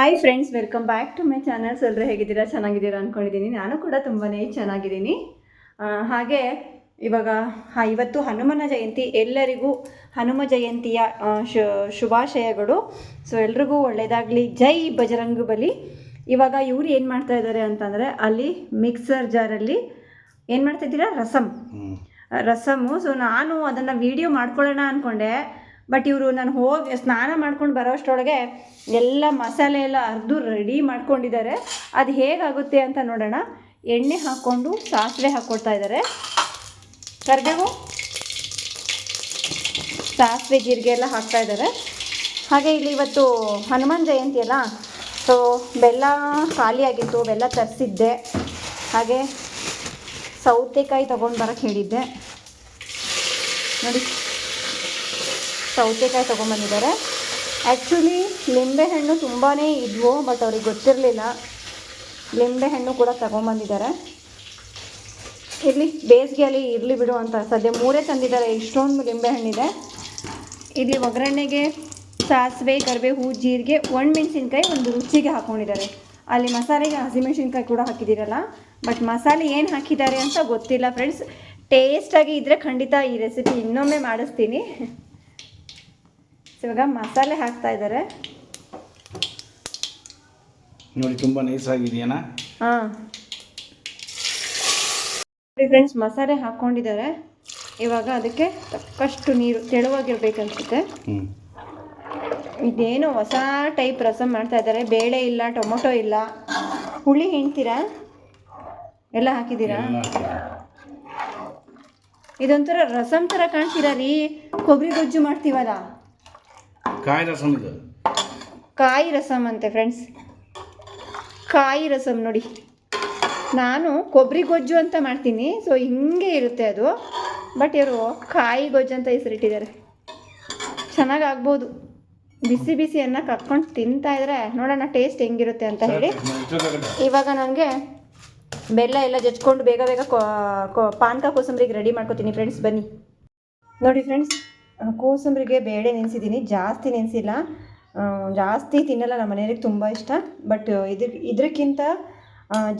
Hi friends welcome back to my channels ಎಲ್ಲರೂ ಹೇಗಿದ್ದೀರಾ? ಚೆನ್ನಾಗಿದ್ದೀರಾ ಅಂದ್ಕೊಂಡಿದ್ದೀನಿ ನಾನು ಕೂಡ ತುಂಬಾ ಚೆನ್ನಾಗಿದ್ದೀನಿ. ಹಾಗೆ ಇವಾಗ ಹಾಂ ಇವತ್ತು ಹನುಮನ ಜಯಂತಿ. ಎಲ್ಲರಿಗೂ ಹನುಮ ಜಯಂತಿಯ ಶು- ಶುಭಾಶಯಗಳು. ಸೊ ಎಲ್ರಿಗೂ ಒಳ್ಳೆಯದಾಗಲಿ ಜೈ ಬಜರಂಗ ಬಲಿ. ಇವಾಗ ಇವರು ಏನು ಮಾಡ್ತಾ ಇದ್ದಾರೆ ಅಂತಂದರೆ ಅಲ್ಲಿ ಮಿಕ್ಸರ್ ಜಾರಲ್ಲಿ ಏನು ಮಾಡ್ತಾ ಇದ್ದೀರಾ? ರಸಮ್ ರಸಮು. ಸೊ ನಾನು ಅದನ್ನು ವೀಡಿಯೋ ಮಾಡ್ಕೊಳ್ಳೋಣ ಅಂದ್ಕೊಂಡೆ ಬಟ್ ಇವರು ನಾನು ಹೋಗಿ ಸ್ನಾನ ಮಾಡ್ಕೊಂಡು ಬರೋಷ್ಟರೊಳಗೆ ಎಲ್ಲ ಮಸಾಲೆ ಎಲ್ಲ ಅರ್ದು ರೆಡಿ ಮಾಡ್ಕೊಂಡಿದ್ದಾರೆ ಅದು ಹೇಗಾಗುತ್ತೆ ಅಂತ ನೋಡೋಣ. ಎಣ್ಣೆ ಹಾಕ್ಕೊಂಡು ಸಾಸಿವೆ ಹಾಕ್ಕೊಡ್ತಾ ಇದ್ದಾರೆ ಕರ್ಬೇವು, ಸಾಸಿವೆ, ಜೀರಿಗೆ ಎಲ್ಲ ಹಾಕ್ತಾ ಇದ್ದಾರೆ ಹಾಗೆ ಇಲ್ಲಿ ಇವತ್ತು ಹನುಮಾನ್ ಜಯಂತಿ ಅಲ್ಲ? ಸೊ ಬೆಲ್ಲ ಖಾಲಿಯಾಗಿತ್ತು ಬೆಲ್ಲ ತರಿಸಿದ್ದೆ. ಹಾಗೆ ಸೌತೆಕಾಯಿ ತೊಗೊಂಡು ಬರೋಕ್ಕೆ ಹೇಳಿದ್ದೆ. ನೋಡಿ. ಸೌತೆಕಾಯಿ ತೊಗೊಂಬಂದಿದ್ದಾರೆ. ಆ್ಯಕ್ಚುಲಿ ಲಿಂಬೆಹಣ್ಣು ತುಂಬಾ ಇದ್ವು ಬಟ್ ಅವ್ರಿಗೆ ಗೊತ್ತಿರಲಿಲ್ಲ. ಲಿಂಬೆಹಣ್ಣು ಕೂಡ ತೊಗೊಂಬಂದಿದ್ದಾರೆ. ಇರಲಿ ಬೇಸಿಗೆಯಲ್ಲಿ ಇರಲಿ ಬಿಡು ಅಂತ. ಸದ್ಯ ಮೂರೇ ತಂದಿದ್ದಾರೆ, ಇಷ್ಟೊಂದು ಲಿಂಬೆಹಣ್ಣಿದೆ ಇಲ್ಲಿ ಒಗ್ಗರಣೆಗೆ ಸಾಸಿವೆ, ಕರಿಬೇವು, ಜೀರಿಗೆ, ಒಣಮೆಣಸಿನ್ಕಾಯಿ ಒಂದು ರುಚಿಗೆ ಹಾಕ್ಕೊಂಡಿದ್ದಾರೆ ಅಲ್ಲಿ ಮಸಾಲೆಗೆ ಹಸಿಮೆಣಸಿನ್ಕಾಯಿ ಕೂಡ ಹಾಕಿದ್ದೀರಲ್ಲ ಬಟ್ ಮಸಾಲೆ ಏನು ಹಾಕಿದ್ದಾರೆ ಅಂತ ಗೊತ್ತಿಲ್ಲ ಫ್ರೆಂಡ್ಸ್ ಟೇಸ್ಟಾಗಿ ಇದ್ದರೆ ಖಂಡಿತ ಈ ರೆಸಿಪಿ ಇನ್ನೊಮ್ಮೆ ಮಾಡಿಸ್ತೀನಿ. ಇವಾಗ ಮಸಾಲೆ ಹಾಕ್ತಾ ಇದ್ದಾರೆ. ನೋಡಿ ತುಂಬ ನೈಸ್ ಆಗಿದೆಯಾ ಹಾಂ. ಫ್ರೆಂಡ್ಸ್ ಮಸಾಲೆ ಹಾಕ್ಕೊಂಡಿದ್ದಾರೆ ಇವಾಗ ಅದಕ್ಕೆ ತಕ್ಕಷ್ಟು ನೀರು ತೆಳುವಾಗಿರ್ಬೇಕನ್ಸುತ್ತೆ. ಇದೇನು ಹೊಸ ಟೈಪ್ ರಸಂ ಮಾಡ್ತಾ ಇದ್ದಾರೆ. ಬೇಳೆ ಇಲ್ಲ ಟೊಮೊಟೊ ಇಲ್ಲ. ಹುಳಿ ಹಿಂಡ್ತೀರಾ? ಎಲ್ಲ ಹಾಕಿದ್ದೀರಾ? ಇದೊಂಥರ ರಸಮ್ ಥರ ಕಾಣ್ತೀರಾ ರೀ? ಕೊಬ್ಬರಿ ಗೊಜ್ಜು ಮಾಡ್ತೀವಲ್ಲ? ಕಾಯಿ ರಸಮ್ ಇದು. ಕಾಯಿ ರಸಮ್ ಅಂತೆ ಫ್ರೆಂಡ್ಸ್ ಕಾಯಿ ರಸಮ್ ನೋಡಿ. ನಾನು ಕೊಬ್ಬರಿ ಗೊಜ್ಜು ಅಂತ ಮಾಡ್ತೀನಿ ಸೊ ಹಿಂಗೆ ಇರುತ್ತೆ ಅದು. ಬಟ್ ಇವರು ಕಾಯಿ ಗೊಜ್ಜು ಅಂತ ಹೆಸರಿಟ್ಟಿದ್ದಾರೆ. ಚೆನ್ನಾಗಿ ಆಗ್ಬೋದು ಬಿಸಿ ಬಿಸಿ ಅನ್ನ ಕಟ್ಕೊಂಡು ತಿಂತಾ ಇದ್ರೆ ನೋಡೋಣ ಟೇಸ್ಟ್ ಹೆಂಗಿರುತ್ತೆ ಅಂತ ಹೇಳಿ. ಇವಾಗ ನನಗೆ ಬೆಲ್ಲ ಎಲ್ಲ ಜಜ್ಕೊಂಡು ಬೇಗ ಬೇಗ ಕೊ ಕೊ- ಪಾನಕ ಕೋಸಂಬರಿಗೆ ರೆಡಿ ಮಾಡ್ಕೊತೀನಿ ಫ್ರೆಂಡ್ಸ್ ಬನ್ನಿ. ನೋಡಿ ಫ್ರೆಂಡ್ಸ್ ಕೋಸಂಬರಿಗೆ ಬೇಳೆ ನೆನೆಸಿದ್ದೀನಿ. ಜಾಸ್ತಿ ನೆನೆಸಿಲ್ಲ. ಜಾಸ್ತಿ ತಿನ್ನಲ್ಲ, ನಮ್ಮ ಮನೆಯವ್ರಿಗೆ ತುಂಬ ಇಷ್ಟ. ಬಟ್ ಇದ್ರ ಇದಕ್ಕಿಂತ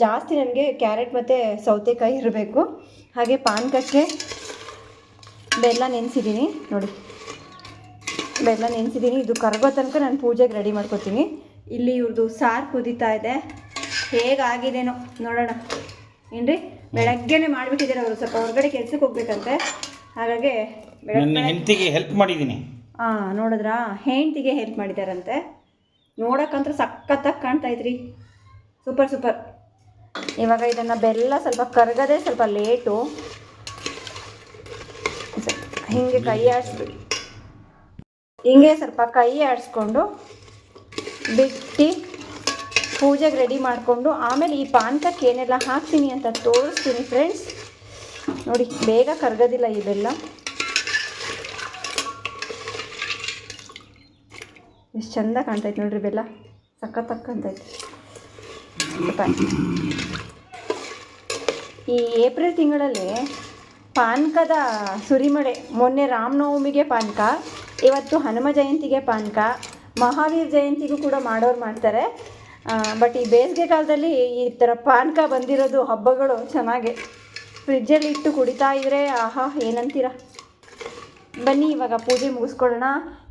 ಜಾಸ್ತಿ ನನಗೆ ಕ್ಯಾರೆಟ್ ಮತ್ತು ಸೌತೆಕಾಯಿ ಇರಬೇಕು. ಹಾಗೆ ಪಾನಕಕ್ಕೆ ಬೆಲ್ಲ ನೆನೆಸಿದ್ದೀನಿ. ನೋಡಿ. ಬೆಲ್ಲ ನೆನೆಸಿದ್ದೀನಿ. ಇದು ಕರಗೋ ತನಕ ನಾನು ಪೂಜೆಗೆ ರೆಡಿ ಮಾಡ್ಕೊತೀನಿ. ಇಲ್ಲಿ ಇವ್ರದ್ದು ಸಾರು ಕುದೀತಾ ಇದೆ. ಹೇಗಾಗಿದೆನೋ ನೋಡೋಣ. ಏನ್ರಿ? ಬೆಳಗ್ಗೆನೆ ಮಾಡಿಬಿಟ್ಟಿದ್ದಾರೆ ಅವರು. ಸ್ವಲ್ಪ ಹೊರಗಡೆ ಕೆಲಸಕ್ಕೆ ಹೋಗ್ಬೇಕಂತೆ. ಹಾಗಾಗಿ ನನ್ನ ಹೆಂಡತಿಗೆ ಹೆಲ್ಪ್ ಮಾಡಿದ್ದೀನಿ. ಹಾಂ ನೋಡಿದ್ರಾ? ಹೆಂಡ್ತಿಗೆ ಹೆಲ್ಪ್ ಮಾಡಿದಾರಂತೆ ನೋಡೋಕ್ಕಂತೂ ಸಖತ್ತಾಗಿ ಕಾಣ್ತಾ ಇದ್ರಿ. Super super. ಇವಾಗ ಇದನ್ನು ಬೆಲ್ಲ ಸ್ವಲ್ಪ ಕರಗದೆ ಸ್ವಲ್ಪ ಲೇಟು. ಹಿಂಗೆ ಕೈ ಆಡಿಸ್ಬಿಡಿ ಹಿಂಗೆ ಸ್ವಲ್ಪ ಕೈ ಆಡಿಸ್ಕೊಂಡು ಬಿಟ್ಟು ಪೂಜೆಗೆ ರೆಡಿ ಮಾಡಿಕೊಂಡು ಆಮೇಲೆ ಈ ಪಾನಕಕ್ಕೆ ಏನೆಲ್ಲ ಹಾಕ್ತೀನಿ ಅಂತ ತೋರಿಸ್ತೀನಿ ಫ್ರೆಂಡ್ಸ್ ನೋಡಿ ಬೇಗ ಕರಗೋದಿಲ್ಲ ಈ ಬೆಲ್ಲ. ಎಷ್ಟು ಚಂದ ಕಾಣ್ತೈತೆ ನೋಡ್ರಿ ಬೆಲ್ಲ. ಸಖತ್ತಾಗಿ ಕಾಣ್ತೈತೆ. ಈ ಏಪ್ರಿಲ್ ತಿಂಗಳಲ್ಲಿ ಪಾನಕದ ಸುರಿಮಳೆ, ಮೊನ್ನೆ ರಾಮನವಮಿಗೆ ಪಾನಕ, ಇವತ್ತು ಹನುಮ ಜಯಂತಿಗೆ ಪಾನಕ, ಮಹಾವೀರ್ ಜಯಂತಿಗೂ ಕೂಡ ಮಾಡೋರು ಮಾಡ್ತಾರೆ. ಬಟ್ ಈ ಬೇಸಿಗೆ ಕಾಲದಲ್ಲಿ ಈ ಥರ ಪಾನಕ ಬಂದಿರೋದು ಹಬ್ಬಗಳು ಚೆನ್ನಾಗೆ. ಫ್ರಿಜ್ಜಲ್ಲಿ ಇಟ್ಟು ಕುಡಿತಾ ಇದ್ರೆ, ಆಹಾ, ಏನಂತೀರ? ಬನ್ನಿ, ಇವಾಗ ಪೂಜೆ ಮುಗಿಸ್ಕೊಳ್ಳೋಣ.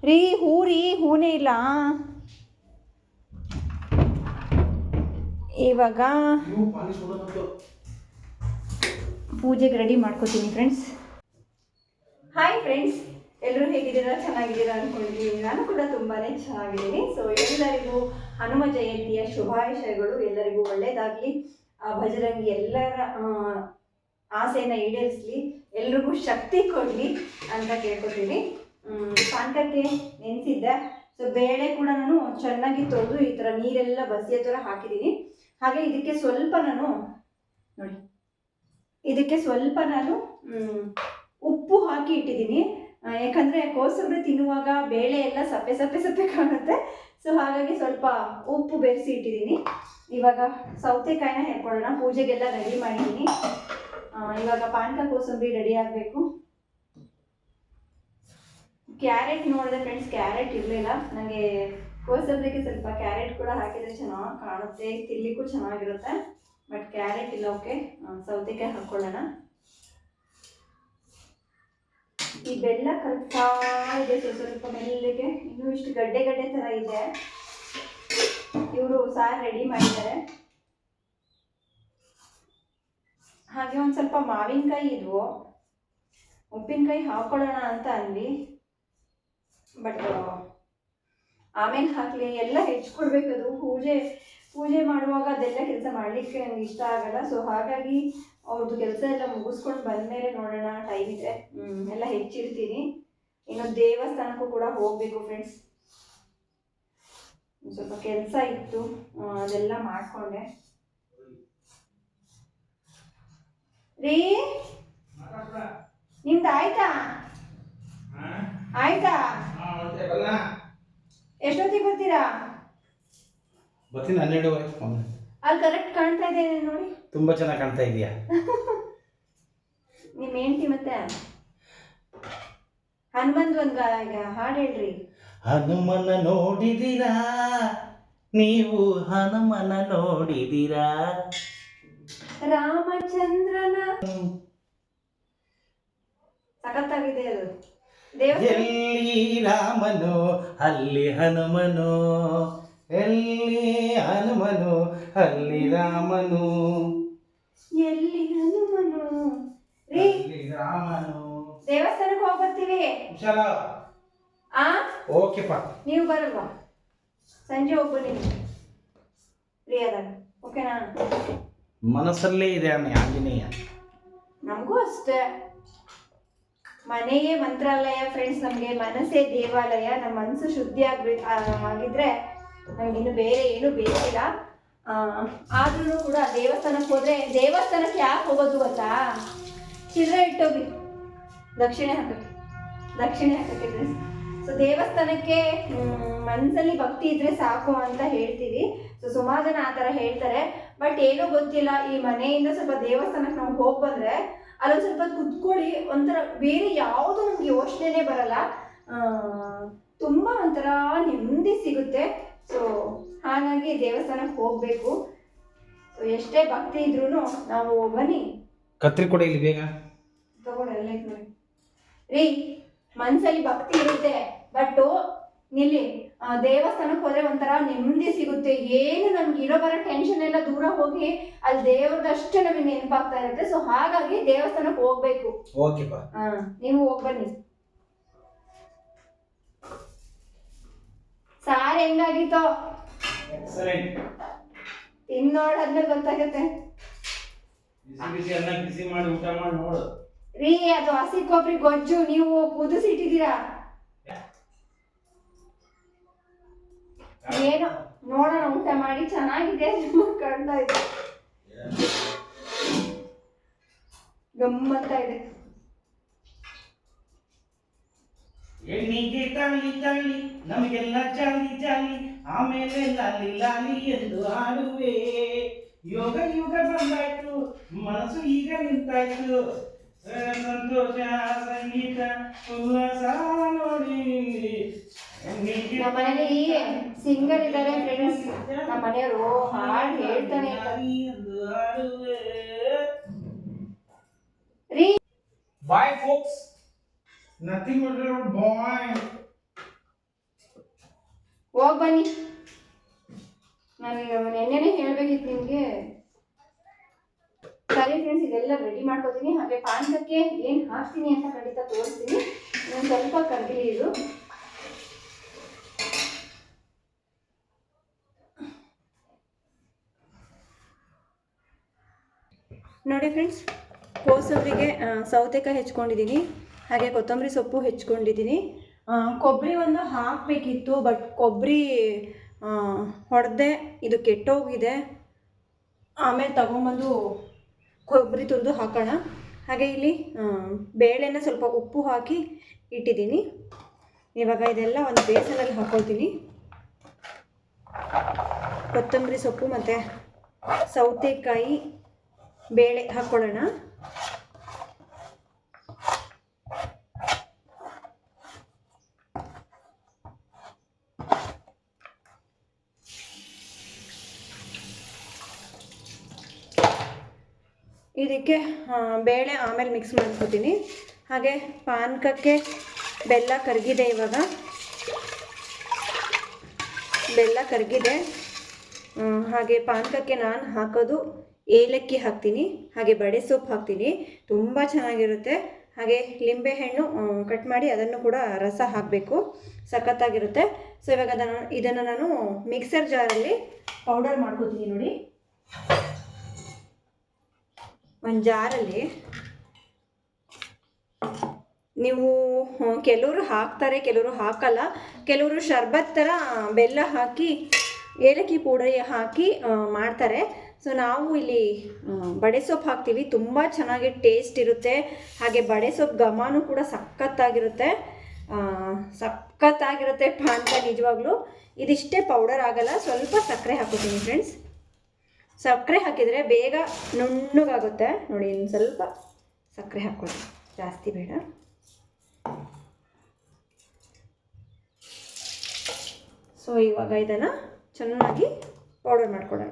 ರೀ, ಹೂ ರೀ, ಹೂನೇ ಇಲ್ಲ. ಇವಾಗ ಪೂಜೆಗೆ ರೆಡಿ ಮಾಡ್ಕೋತೀನಿ ಫ್ರೆಂಡ್ಸ್ ಹಾಯ್ ಫ್ರೆಂಡ್ಸ್ ಎಲ್ಲರೂ ಹೇಗಿದ್ದೀರಾ? ಚೆನ್ನಾಗಿದ್ದೀರಾ ಅಂದ್ಕೊಂಡಿದ್ದೀನಿ ನಾನು ಕೂಡ ತುಂಬಾ ಚೆನ್ನಾಗಿದ್ದೀನಿ. ಸೊ ಎಲ್ಲರಿಗೂ ಹನುಮ ಜಯಂತಿಯ ಶುಭಾಶಯಗಳು. ಎಲ್ಲರಿಗೂ ಒಳ್ಳೆಯದಾಗಲಿ ಭಜರಂಗಿ ಎಲ್ಲರ ಆಸೆನ ಈಡೇರಿಸಲಿ, ಎಲ್ರಿಗೂ ಶಕ್ತಿ ಕೊಡಲಿ ಅಂತ ಕೇಳ್ಕೊತೀನಿ ಪಾನಕಕ್ಕೆ ನೆನೆಸಿದ್ದೆ. ಸೊ ಬೇಳೆ ಕೂಡ ನಾನು ಚೆನ್ನಾಗಿ ತೊಳೆದು ಈ ಥರ ನೀರೆಲ್ಲ ಬಸಿಯೋ ಥರ ಹಾಕಿದ್ದೀನಿ. ಹಾಗೆ ಇದಕ್ಕೆ ಸ್ವಲ್ಪ ನಾನು, ನೋಡಿ. ಇದಕ್ಕೆ ಸ್ವಲ್ಪ ನಾನು ಉಪ್ಪು ಹಾಕಿ ಇಟ್ಟಿದ್ದೀನಿ. ಯಾಕಂದರೆ ಕೋಸಂಬರಿ ತಿನ್ನುವಾಗ ಬೇಳೆ ಎಲ್ಲ ಸಪ್ಪೆ ಸಪ್ಪೆ ಸಪ್ಪೆ ಕಾಣುತ್ತೆ. ಸೊ ಹಾಗಾಗಿ ಸ್ವಲ್ಪ ಉಪ್ಪು ಬೆರೆಸಿ ಇಟ್ಟಿದ್ದೀನಿ. ಇವಾಗ ಸೌತೆಕಾಯಿನ ಹೇಳ್ಕೊಳ್ಳೋಣ ಪೂಜೆಗೆಲ್ಲ ರೆಡಿ ಮಾಡಿದ್ದೀನಿ. ಇವಾಗ ಪಾನಕ ಕೋಸಂಬರಿ ರೆಡಿ ಆಗಬೇಕು. ಕ್ಯಾರೆಟ್ ನೋಡಿದೆ ಫ್ರೆಂಡ್ಸ್ ಕ್ಯಾರೆಟ್ ಇರಲಿಲ್ಲ. ನನಗೆ ಕೋಸಂಬರಿಗೆ ಸ್ವಲ್ಪ ಕ್ಯಾರೆಟ್ ಕೂಡ ಹಾಕಿದ್ರೆ ಚೆನ್ನಾಗಿ ಕಾಣುತ್ತೆ. ತಿನ್ಲಿಕ್ಕೂ ಚೆನ್ನಾಗಿರುತ್ತೆ. ಬಟ್ ಕ್ಯಾರೆಟ್ ಇಲ್ಲ ಓಕೆ ಸೌತೆಕಾಯಿ ಹಾಕ್ಕೊಳ್ಳೋಣ ಈ ಬೆಲ್ಲ ಕರಗ್ತಾ ಇದೆ ಸ್ವಲ್ಪ ಸ್ವಲ್ಪ ಮೆಲ್ಲಿಗೆ. ಇನ್ನೂ ಇಷ್ಟು ಗಡ್ಡೆ ಗಡ್ಡೆ ಥರ ಇದೆ. ಇವರು ಸಾರು ರೆಡಿ ಮಾಡಿದ್ದಾರೆ. ಹಾಗೆ ಒಂದು ಸ್ವಲ್ಪ ಮಾವಿನಕಾಯಿ ಇದ್ವು. ಉಪ್ಪಿನಕಾಯಿ ಹಾಕೊಳ್ಳೋಣ ಅಂತ ಅಂದ್ವಿ. ಬಟ್ ಆಮೇಲೆ ಹಾಕಲಿ ಎಲ್ಲ ಹೆಚ್ಕೊಡ್ಬೇಕು ಅದು. ಪೂಜೆ ಪೂಜೆ ಮಾಡುವಾಗ ಅದೆಲ್ಲ ಕೆಲಸ ಮಾಡಲಿಕ್ಕೆ ನನಗೆ ಇಷ್ಟ ಆಗಲ್ಲ. ಸೊ ಹಾಗಾಗಿ ಅವ್ರದ್ದು ಕೆಲಸ ಎಲ್ಲ ಮುಗಿಸ್ಕೊಂಡು ಬಂದಮೇಲೆ ನೋಡೋಣ ಟೈಮ್ ಇದೆ ಹ್ಮ್, ಎಲ್ಲ ಹೆಚ್ಚಿರ್ತೀನಿ. ಇನ್ನು ದೇವಸ್ಥಾನಕ್ಕೂ ಕೂಡ ಹೋಗಬೇಕು ಫ್ರೆಂಡ್ಸ್ ಸ್ವಲ್ಪ ಕೆಲಸ ಇತ್ತು. ಅದೆಲ್ಲ ಮಾಡಿಕೊಂಡೆ. ರೀ? ನಿಮ್ದು ಆಯ್ತಾ? ಆಯ್ತಾ? ಎಷ್ಟೊತ್ತಿಗೆ ಬರ್ತೀರಾ? ಬರ್ತೀನಿ ಹನ್ನೆರಡು. ಅಲ್ಲಿ ಕರೆಕ್ಟ್ ಕಾಣ್ತಾ ಇದೆ ನೋಡಿ. ತುಂಬ ಚೆನ್ನಾಗಿ ಕಾಣ್ತಾ ಇದೆಯಾ? ನಿಮ್ಮ ಹೆಂಡತಿ ಮತ್ತೆ? ಹನುಮಂದ್ ಒಂದು ಹಾಡು ಹೇಳ್ರಿ. ಹನುಮನ ನೋಡಿದಿರಾ? ನೀವು ಹನುಮನ ನೋಡಿದಿರಾ? ರಾಮಚಂದ್ರನ. ಸಖತ್ತಾಗಿದೆ ಅದು. ಎಲ್ಲಿ ರಾಮನು ಅಲ್ಲಿ ಹನುಮನು. ಎಲ್ಲಿ ಹನುಮನು ಅಲ್ಲಿ ರಾಮನು. ಎಲ್ಲಿ ಹನುಮನು. ರೀ ಅಲ್ಲಿ ರಾಮನು. ದೇವಸ್ಥಾನಕ್ಕೆ ಹೋಗ್ಬರ್ತೀವಿ ಹುಷಾರ? ಆ? ಓಕೆಪ್ಪ ನೀವು ಬರಲ್ವಾ? ಸಂಜೆ ಹೋಗಿ ಪ್ರಿಯದ ಓಕೆನಾ ಮನಸ್ಸಲ್ಲೇ ಇದೆ ಅನ್ನ ಆಂಜನೇಯ ನಮಗೂ ಅಷ್ಟೇ. ಮನೆಯೇ ಮಂತ್ರಾಲಯ ಫ್ರೆಂಡ್ಸ್ ನಮಗೆ ಮನಸ್ಸೇ ದೇವಾಲಯ ನಮ್ಮ ಮನಸ್ಸು ಶುದ್ಧಿ ಆಗ್ಬೇಕು ಆಗಿದ್ರೆ ನಮಗಿನ್ನು ಬೇರೆ ಏನು ಬೇಕಿಲ್ಲ. ಆದ್ರೂ ಕೂಡ ದೇವಸ್ಥಾನಕ್ಕೆ ಹೋದ್ರೆ, ದೇವಸ್ಥಾನಕ್ಕೆ ಯಾಕೆ ಹೋಗೋದು ಗೊತ್ತಾ? ಚಿಲ್ಲರೆ ಇಟ್ಟೋಗಿ ದಕ್ಷಿಣೆ ಹಾಕಕ್ಕೆ. ದಕ್ಷಿಣೆ ಹಾಕಕ್ಕೆ ಫ್ರೆಂಡ್ಸ್ ಸೊ ದೇವಸ್ಥಾನಕ್ಕೆ ಮನಸ್ಸಲ್ಲಿ ಭಕ್ತಿ ಇದ್ರೆ ಸಾಕು ಅಂತ ಹೇಳ್ತೀವಿ. ಸೊ ಸುಮಾರು ಜನ ಆ ಥರ ಹೇಳ್ತಾರೆ. ಬಟ್ ಏನೋ ಗೊತ್ತಿಲ್ಲ ಈ ಮನೆಯಿಂದ ಸ್ವಲ್ಪ ದೇವಸ್ಥಾನಕ್ಕೆ ನಾವು ಹೋಗಿ ಬಂದ್ರೆ ಅಲ್ಲೊಂದು ಸ್ವಲ್ಪ ಕುತ್ಕೊಳ್ಳಿ ಒಂಥರ ಬೇರೆ ಯಾವುದು ನಮ್ಗೆ ಯೋಚನೆನೇ ಬರಲ್ಲ. ತುಂಬಾ ಒಂಥರ ನೆಮ್ಮದಿ ಸಿಗುತ್ತೆ. ಸೊ ಹಾಗಾಗಿ ದೇವಸ್ಥಾನಕ್ಕೆ ಹೋಗ್ಬೇಕು. ಸೊ ಎಷ್ಟೇ ಭಕ್ತಿ ಇದ್ರೂ ನಾವು ಬನ್ನಿ. ಕತ್ರಿ ಕೊಡಿ ಇಲ್ಲಿ ಬೇಗ. ತಗೊಳ್ಳಿ ರೀ ಮನ್ಸಲ್ಲಿ ಭಕ್ತಿ ಇರುತ್ತೆ ಬಟ್ ನಿಲ್ಲಿ. ದೇವಸ್ಥಾನಕ್ಕೆ ಹೋದ್ರೆ ಒಂಥರ ನೆಮ್ಮದಿ ಸಿಗುತ್ತೆ. ಏನು ನಮ್ಗೆ ಇರೋ ಬರೋ ಟೆನ್ಷನ್ ಎಲ್ಲ ದೂರ ಹೋಗಿ ಅಲ್ಲಿ ದೇವ್ರದಷ್ಟೇ ನಮಗೆ ನೆನಪಾಗ್ತಾ ಇರುತ್ತೆ. ಸೊ ಹಾಗಾಗಿ ದೇವಸ್ಥಾನಕ್ಕೆ ಹೋಗ್ಬೇಕು. ಓಕೆಪ್ಪ ಹಾ ನೀವು ಹೋಗ್ಬನ್ನಿ ಸಾರ್ ಹೆಂಗಾಗಿತ್ತೋ? ಎಕ್ಸಲೆಂಟ್ ತಿನ್ನೋಡಾದ್ಮೇಲೆ ಗೊತ್ತಾಗತ್ತೆ. ಬಿಸಿ ಬಿಸಿ ಅನ್ನ ಬಿಸಿ ಮಾಡಿ ಊಟ ಮಾಡಿ ನೋಡು. ರೀ ಅದು ಹಸಿ ಕೊಬ್ಬರಿ ಗೊಜ್ಜು ನೀವು ಕುದಿಸಿಟ್ಟಿದ್ದೀರಾ? ಏನೋ? ನೋಡೋಣ, ಊಟ ಮಾಡಿ. ಚೆನ್ನಾಗಿದೆ ಕಂಡ ಇದೆ. ಗಮ್ಮತ್ತ ಇದೆ. ಹೆಣ್ಣಿಗೆ ತಾಳಿ ತಾಳಿ ನಮಗೆಲ್ಲ ಜಾಲಿ ಜಾಲಿ, ಆಮೇಲೆ ಲಾಲಿ ಲಾಲಿ ಎಂದು ಹಾಡುವೆ. ಯೋಗ, ಯುಗ ಬಂದಾಯ್ತು. ಮನಸ್ಸು ಈಗ ನಿಂತಾಯ್ತು. ಸಂತೋಷ ಸಂಗೀತ, ಉಲ್ಲಾಸ ನೋಡಿ. ನಮ್ಮ ಮನೇಲಿ ಸಿಂಗರ್ ಇದ್ದಾರೆ ಫ್ರೆಂಡ್ಸ್ ನಮ್ಮ ಮನೆಯವರು ಹಾಡು ಹೇಳ್ತಾನೆ ರೀ. ಬಾಯ್ ಫೋಕ್ಸ್ ನಥಿಂಗ್ a ಹೋಗ್ ಬನ್ನಿ. ನಾನು ನೆನ್ನೆನೇ ಹೇಳ್ಬೇಕಿತ್ತು ನಿಮಗೆ. ಸರಿ ಫ್ರೆಂಡ್ಸ್ ಇದೆಲ್ಲ ರೆಡಿ ಮಾಡ್ಕೋತೀನಿ. ಹಾಗೆ ಪಾನಕಕ್ಕೆ ಏನು ಹಾಕ್ತೀನಿ ಅಂತ ಖಂಡಿತ ತೋರಿಸ್ತೀನಿ. ಇನ್ನೊಂದು ಸ್ವಲ್ಪ ಕರ್ಗಿಲಿ ಇದು. ನೋಡಿ ಫ್ರೆಂಡ್ಸ್ ಕೋಸಂಬರಿಗೆ ಸೌತೆಕಾಯಿ ಹೆಚ್ಕೊಂಡಿದ್ದೀನಿ ಹಾಗೆ ಕೊತ್ತಂಬರಿ ಸೊಪ್ಪು ಹೆಚ್ಕೊಂಡಿದ್ದೀನಿ ಕೊಬ್ಬರಿ ಒಂದು ಹಾಕಬೇಕಿತ್ತು ಬಟ್ ಕೊಬ್ಬರಿ ಹೊಡೆದೆ ಇದು ಕೆಟ್ಟೋಗಿದೆ. ಆಮೇಲೆ ತಗೊಂಬಂದು ಕೊಬ್ಬರಿ ತುರಿದು ಹಾಕೋಣ. ಹಾಗೆ ಇಲ್ಲಿ ಬೇಳೆನ ಸ್ವಲ್ಪ ಉಪ್ಪು ಹಾಕಿ ಇಟ್ಟಿದ್ದೀನಿ ಇವಾಗ ಇದೆಲ್ಲ ಒಂದು ಬೇಸನಲ್ಲಿ ಹಾಕ್ಕೊಳ್ತೀನಿ ಕೊತ್ತಂಬರಿ ಸೊಪ್ಪು ಮತ್ತು ಸೌತೆಕಾಯಿ ಬೇಳೆ ಹಾಕ್ಕೊಳ್ಳೋಣ ಇದಕ್ಕೆ ಬೇಳೆ ಆಮೇಲೆ ಮಿಕ್ಸ್ ಮಾಡ್ಕೋತೀನಿ. ಹಾಗೆ ಪಾನಕಕ್ಕೆ ಬೆಲ್ಲ ಕರಗಿದೆ ಇವಾಗ. ಬೆಲ್ಲ ಕರಗಿದೆ. ಹಾಗೆ ಪಾನಕಕ್ಕೆ ನಾನು ಹಾಕೋದು ಏಲಕ್ಕಿ ಹಾಕ್ತೀನಿ, ಹಾಗೆ ಬಡೆ ಸೊಪ್ಪು ಹಾಕ್ತೀನಿ, ತುಂಬ ಚೆನ್ನಾಗಿರುತ್ತೆ. ಹಾಗೆ ಲಿಂಬೆಹಣ್ಣು ಕಟ್ ಮಾಡಿ ಅದನ್ನು ಕೂಡ ರಸ ಹಾಕಬೇಕು, ಸಖತ್ತಾಗಿರುತ್ತೆ. ಸೊ ಇವಾಗ ಅದನ್ನು, ಇದನ್ನು ನಾನು ಮಿಕ್ಸರ್ ಜಾರಲ್ಲಿ ಪೌಡರ್ ಮಾಡ್ಕೋತೀನಿ ನೋಡಿ. ಒಂದು ಜಾರಲ್ಲಿ ನೀವು ಕೆಲವರು ಹಾಕ್ತಾರೆ, ಕೆಲವರು ಹಾಕಲ್ಲ. ಕೆಲವರು ಶರ್ಬತ್ ಥರ ಬೆಲ್ಲ ಹಾಕಿ, ಏಲಕ್ಕಿ ಪೌಡರ್ ಹಾಕಿ ಮಾಡ್ತಾರೆ. ಸೊ ನಾವು ಇಲ್ಲಿ ಬಡೆ ಸೊಪ್ಪು ಹಾಕ್ತೀವಿ. ತುಂಬ ಚೆನ್ನಾಗಿ ಟೇಸ್ಟ್ ಇರುತ್ತೆ. ಹಾಗೆ ಬಡೆ ಸೊಪ್ಪು ಘಮನೂ ಕೂಡ ಸಖತ್ತಾಗಿರುತ್ತೆ. ಸಖತ್ತಾಗಿರುತ್ತೆ ಪಾನ್ಕ ನಿಜವಾಗ್ಲೂ. ಇದಿಷ್ಟೇ ಪೌಡರ್ ಆಗಲ್ಲ. ಸ್ವಲ್ಪ ಸಕ್ಕರೆ ಹಾಕೋತೀನಿ ಫ್ರೆಂಡ್ಸ್ ಸಕ್ಕರೆ ಹಾಕಿದರೆ ಬೇಗ ನುಣ್ಣಗಾಗುತ್ತೆ. ನೋಡಿ, ಇನ್ನು ಸ್ವಲ್ಪ ಸಕ್ಕರೆ ಹಾಕ್ಕೊಳ್ಳಿ ಜಾಸ್ತಿ ಬೇಡ. ಸೊ ಇವಾಗ ಇದನ್ನು ಚೆನ್ನಾಗಿ ಪೌಡರ್ ಮಾಡ್ಕೊಳ್ಳೋಣ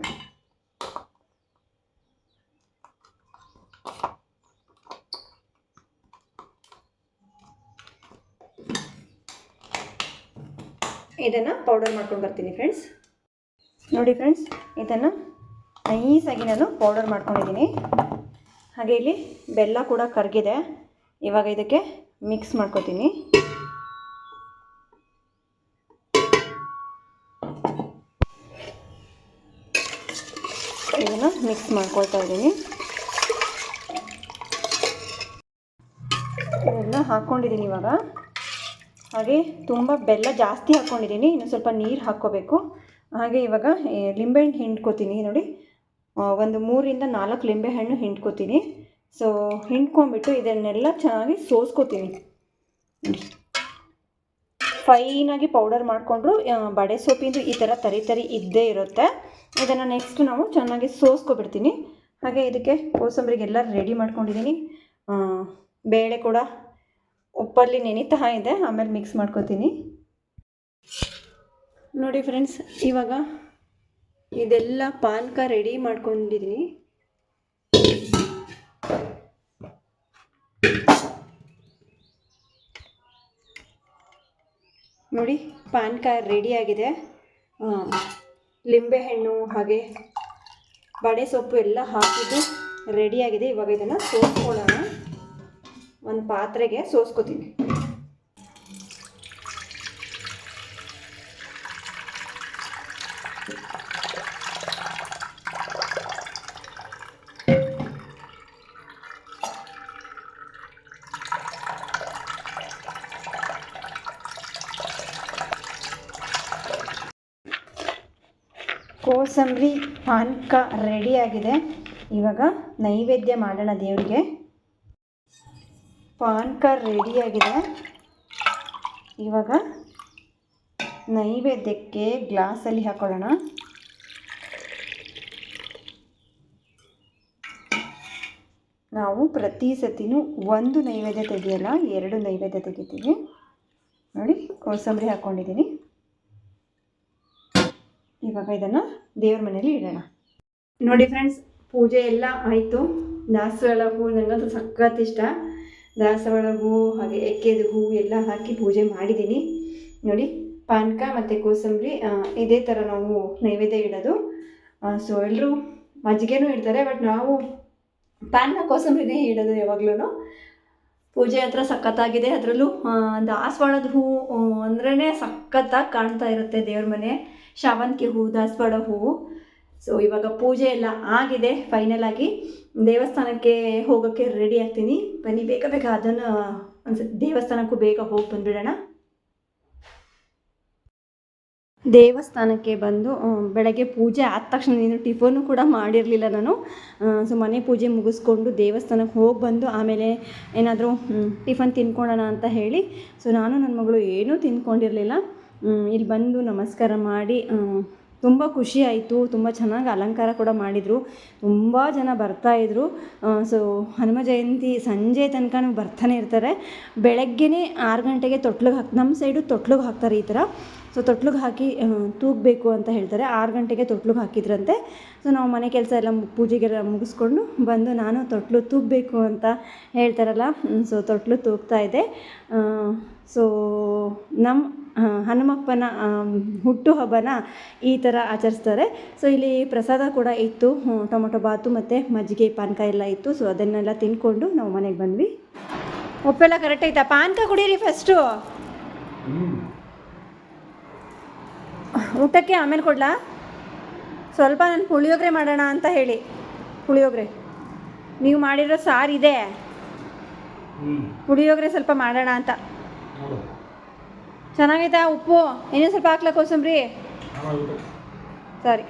ಇದನ್ನು ಪೌಡರ್ ಮಾಡ್ಕೊಂಡು ಬರ್ತೀನಿ ಫ್ರೆಂಡ್ಸ್ ನೋಡಿ ಫ್ರೆಂಡ್ಸ್ ಇದನ್ನು ನೈಸಾಗಿ ನಾನು ಪೌಡರ್ ಮಾಡ್ಕೊಂಡಿದ್ದೀನಿ. ಹಾಗೆ ಇಲ್ಲಿ ಬೆಲ್ಲ ಕೂಡ ಕರಗಿದೆ. ಇವಾಗ ಇದಕ್ಕೆ ಮಿಕ್ಸ್ ಮಾಡ್ಕೊತೀನಿ. ಇದನ್ನು ಮಿಕ್ಸ್ ಮಾಡ್ಕೊಳ್ತಾ ಇದ್ದೀನಿ. ಇದೆಲ್ಲ ಹಾಕ್ಕೊಂಡಿದ್ದೀನಿ ಇವಾಗ. ಹಾಗೆ ತುಂಬ ಬೆಲ್ಲ ಜಾಸ್ತಿ ಹಾಕ್ಕೊಂಡಿದ್ದೀನಿ ಇನ್ನು ಸ್ವಲ್ಪ ನೀರು ಹಾಕ್ಕೋಬೇಕು. ಹಾಗೆ ಇವಾಗ ಲಿಂಬೆಹಣ್ಣು ಹಿಂಡ್ಕೋತೀನಿ ನೋಡಿ. ಒಂದು ಮೂರಿಂದ ನಾಲ್ಕು ಲಿಂಬೆಹಣ್ಣು ಹಿಂಡ್ಕೋತೀನಿ. ಸೊ ಹಿಂಡ್ಕೊಂಬಿಟ್ಟು ಇದನ್ನೆಲ್ಲ ಚೆನ್ನಾಗಿ ಸೋಸ್ಕೋತೀನಿ. ಫೈನಾಗಿ ಪೌಡರ್ ಮಾಡಿಕೊಂಡ್ರು ಬಡೆ ಸೋಪಿಂದು ಈ ಥರ ತರಿ ತರಿ ಇದ್ದೇ ಇರುತ್ತೆ. ಇದನ್ನು ನೆಕ್ಸ್ಟ್ ನಾವು ಚೆನ್ನಾಗಿ ಸೋಸ್ಕೊಬಿಡ್ತೀನಿ. ಹಾಗೆ ಇದಕ್ಕೆ ಕೋಸಂಬರಿಗೆಲ್ಲ ರೆಡಿ ಮಾಡ್ಕೊಂಡಿದ್ದೀನಿ. ಬೇಳೆ ಕೂಡ ಉಪ್ಪಲ್ಲಿ ನೆನಿತಾ ಇದೆ, ಆಮೇಲೆ ಮಿಕ್ಸ್ ಮಾಡ್ಕೊತೀನಿ. ನೋಡಿ ಫ್ರೆಂಡ್ಸ್ ಇವಾಗ ಇದೆಲ್ಲ ಪಾನಕ ರೆಡಿ ಮಾಡ್ಕೊಂಡಿದ್ದೀನಿ ನೋಡಿ, ಪಾನಕ ರೆಡಿಯಾಗಿದೆ ಲಿಂಬೆಹಣ್ಣು ಹಾಗೆ ಬಡೆ ಸೊಪ್ಪು ಎಲ್ಲ ಹಾಕಿದ್ದು ರೆಡಿಯಾಗಿದೆ ಇವಾಗ ಇದನ್ನು ಸೋಸ್ಕೊಳ್ಳೋಣ ಒಂದು ಪಾತ್ರೆಗೆ ಸೋಸ್ಕೋತೀನಿ. ಕೋಸಂಬರಿ ಪಾನಕ ರೆಡಿಯಾಗಿದೆ ಇವಾಗ ನೈವೇದ್ಯ ಮಾಡೋಣ ದೇವರಿಗೆ. ಪಾನಕ ರೆಡಿಯಾಗಿದೆ ಇವಾಗ ನೈವೇದ್ಯಕ್ಕೆ ಗ್ಲಾಸಲ್ಲಿ ಹಾಕೊಳ್ಳೋಣ. ನಾವು ಪ್ರತಿ ಸತಿನೂ ಒಂದು ನೈವೇದ್ಯ ತೆಗೆಯಲ್ಲ, ಎರಡು ನೈವೇದ್ಯ ತೆಗಿತೀವಿ. ನೋಡಿ, ಕೋಸಂಬರಿ ಹಾಕ್ಕೊಂಡಿದ್ದೀನಿ ಇವಾಗ ಇದನ್ನು ದೇವ್ರ ಮನೇಲಿ ಇಡೋಣ. ನೋಡಿ ಫ್ರೆಂಡ್ಸ್, ಪೂಜೆ ಎಲ್ಲ ಆಯಿತು. ದಾಸವಾಳ ಹೂ ನನಗಂತೂ ಸಖತ್ ಇಷ್ಟ. ದಾಸವಾಳ ಹೂವು ಹಾಗೆ ಎಕ್ಕೆದು ಹೂವು ಎಲ್ಲ ಹಾಕಿ ಪೂಜೆ ಮಾಡಿದ್ದೀನಿ ನೋಡಿ, ಪಾನಕ ಮತ್ತು ಕೋಸಂಬರಿ ಇದೇ ಥರ ನಾವು ನೈವೇದ್ಯ ಇಡೋದು. ಸೊ ಎಲ್ಲರೂ ಮಜ್ಜಿಗೆನೂ ಇಡ್ತಾರೆ ಬಟ್ ನಾವು ಪಾನಕ ಕೋಸಂಬರಿನೇ ಇಡೋದು ಯಾವಾಗ್ಲೂ ಪೂಜೆ ಹತ್ರ ಸಖತ್ತಾಗಿದೆ. ಅದರಲ್ಲೂ ದಾಸವಾಳದ ಹೂವು ಅಂದ್ರೇ ಸಖತ್ತಾಗಿ ಕಾಣ್ತಾ ಇರುತ್ತೆ ದೇವ್ರ ಮನೆ. ಶಾವಂತಿಗೆ ಹೂವು ದಾಸವಾಳ ಹೂವು. ಸೊ ಇವಾಗ ಪೂಜೆ ಎಲ್ಲ ಆಗಿದೆ. ಫೈನಲ್ ಆಗಿ ದೇವಸ್ಥಾನಕ್ಕೆ ಹೋಗೋಕ್ಕೆ ರೆಡಿ ಆಗ್ತೀನಿ. ಬನ್ನಿ, ಬೇಗ ಬೇಗ ಅದನ್ನು ಅನ್ಸುತ್ತೆ ದೇವಸ್ಥಾನಕ್ಕೂ ಬೇಗ ಹೋಗಿ ಬಂದುಬಿಡೋಣ. ದೇವಸ್ಥಾನಕ್ಕೆ ಬಂದು ಬೆಳಗ್ಗೆ ಪೂಜೆ ಆದ ತಕ್ಷಣ ನೀನು ಟಿಫನು ಕೂಡ ಮಾಡಿರಲಿಲ್ಲ ನಾನು. ಸೊ ಮನೆ ಪೂಜೆ ಮುಗಿಸ್ಕೊಂಡು ದೇವಸ್ಥಾನಕ್ಕೆ ಹೋಗಿ ಬಂದು ಆಮೇಲೆ ಏನಾದರೂ ಟಿಫನ್ ತಿನ್ಕೊಳ್ಳೋಣ ಅಂತ ಹೇಳಿ ಸೊ ನಾನು ನನ್ನ ಮಗಳು ಏನೂ ತಿನ್ಕೊಂಡಿರಲಿಲ್ಲ. ಇಲ್ಲಿ ಬಂದು ನಮಸ್ಕಾರ ಮಾಡಿ ತುಂಬ ಖುಷಿ ಆಯಿತು, ತುಂಬ ಚೆನ್ನಾಗಿ ಅಲಂಕಾರ ಕೂಡ ಮಾಡಿದರು. ತುಂಬ ಜನ ಬರ್ತಾಯಿದ್ರು ಸೊ ಹನುಮ ಜಯಂತಿ ಸಂಜೆ ತನಕನೂ ಬರ್ತಾನೆ ಇರ್ತಾರೆ. ಬೆಳಗ್ಗೆನೇ ಆರು ಗಂಟೆಗೆ ತೊಟ್ಲಿಗೆ ಹಾಕಿ ನಮ್ಮ ಸೈಡು ತೊಟ್ಲಿಗೆ ಹಾಕ್ತಾರೆ ಈ ಥರ. ಸೊ ತೊಟ್ಲಿಗೆ ಹಾಕಿ ತೂಗಬೇಕು ಅಂತ ಹೇಳ್ತಾರೆ. ಆರು ಗಂಟೆಗೆ ತೊಟ್ಲಿಗೆ ಹಾಕಿದ್ರಂತೆ. ಸೊ ನಾವು ಮನೆ ಕೆಲಸ ಎಲ್ಲ ಪೂಜೆಗೆಲ್ಲ ಮುಗಿಸ್ಕೊಂಡು ಬಂದು ನಾನು ತೊಟ್ಲು ತೂಗಬೇಕು ಅಂತ ಹೇಳ್ತಾರಲ್ಲ ಸೊ ತೊಟ್ಲು ತೂಗ್ತಾ ಇದೆ. ಸೊ ನಮ್ಮ ಹನುಮಪ್ಪನ ಹುಟ್ಟು ಹಬ್ಬನ ಈ ಥರ ಆಚರಿಸ್ತಾರೆ. ಸೊ ಇಲ್ಲಿ ಪ್ರಸಾದ ಕೂಡ ಇತ್ತು. ಟೊಮೊಟೊ ಬಾತು ಮತ್ತು ಮಜ್ಜಿಗೆ ಪಾನಕ ಎಲ್ಲ ಇತ್ತು. ಸೊ ಅದನ್ನೆಲ್ಲ ತಿನ್ಕೊಂಡು ನಾವು ಮನೆಗೆ ಬಂದ್ವಿ. ಉಪ್ಪೆಲ್ಲ ಕರೆಕ್ಟ್ ಐತಾ? ಪಾನಕ ಕುಡೀರಿ ಫಸ್ಟು ಊಟಕ್ಕೆ ಆಮೇಲೆ ಕೊಡ್ಲಾ? ಸ್ವಲ್ಪ ನಾನು ಪುಳಿಯೋಗರೆ ಮಾಡೋಣ ಅಂತ ಹೇಳಿ. ಪುಳಿಯೋಗರೆ. ನೀವು ಮಾಡಿರೋ ಸಾರಿದೆ ಇದೆ. ಪುಳಿಯೋಗರೆ ಸ್ವಲ್ಪ ಮಾಡೋಣ ಅಂತ. ಚೆನ್ನಾಗೈತಾ ಉಪ್ಪು? ಇನ್ನೂ ಸ್ವಲ್ಪ ಹಾಕ್ಲಾ ಕೋಸಂಬರಿ? ಸರಿ.